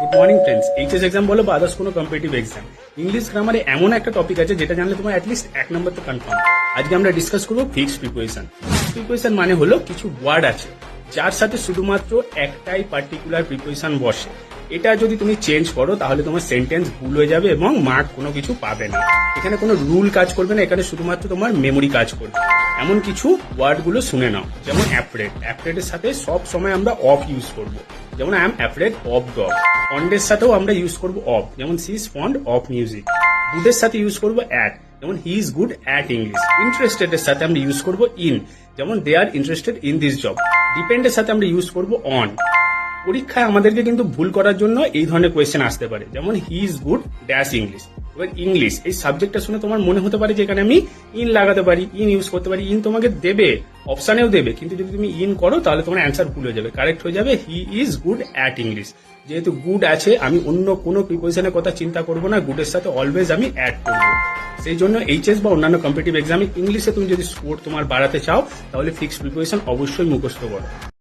Good morning friends HS exam বলো বা others কোনো কম্পিটিভ এক্সাম ইংলিশ গ্রামারে এমন একটা টপিক আছে যেটা জানলে তোমার অ্যাটলিস্ট এক নম্বর তো কনফার্ম আজকে আমরা ডিসকাস করব ফিক্সড প্রিপোজিশন প্রিপোজিশন মানে হলো কিছু ওয়ার্ড আছে, যার সাথে শুধুমাত্র একটাই পার্টিকুলার প্রিপোজিশন বসে। এটা যদি তুমি চেঞ্জ করো, তাহলে তোমার সেন্টেন্স ভুল হয়ে যাবে এবং মার্ক কোনো কিছু পাবে না। এখানে কোনো রুল কাজ করবে না, এখানে শুধুমাত্র তোমার মেমোরি কাজ করবে। এমন কিছু ওয়ার্ডগুলো শুনে নাও, যেমন অ্যাফ্রেড অ্যাফ্রেডের সাথে সব সময় আমরা অফ ইউজ করব। যেমন I am afraid of dog ফন্ডের সাথেও আমরা ইউজ করব অফ যেমন she is fond of music গুডের সাথে ইউজ করব অ্যাট যেমন he is good at English interested এর সাথে আমরা ইউজ করব ইন যেমন they are interested in this job ডিপেন্ডের সাথে আমরা ইউজ করব অন পরীক্ষায় আমাদেরকে কিন্তু ভুল করার জন্য এই ধরনের কোয়েশ্চেন আসতে পারে। যেমন he is good dash English এবার ইংলিশ এই সাবজেক্টটা শুনে তোমার মনে হতে পারে যে এখানে আমি ইন লাগাতে পারি ইন ইউজ করতে পারি ইন তোমাকে দেবে। অপশানেও দেবে, কিন্তু যদি তুমি ইন করো, তাহলে তোমার অ্যান্সার ভুল হয়ে যাবে। কারেক্ট হয়ে যাবে he is good at English যেহেতু গুড আছে, আমি অন্য কোনো প্রিপোজিশনের কথা চিন্তা করব না গুডের সাথে অলওয়েজ আমি অ্যাড করব। সেই জন্য এইচএস বা অন্যান্য কম্পিটিভ এক্সামে ইংলিশে তুমি যদি স্কোর তোমার বাড়াতে চাও, তাহলে ফিক্সড প্রিপোজিশন অবশ্যই মুখস্থ করো।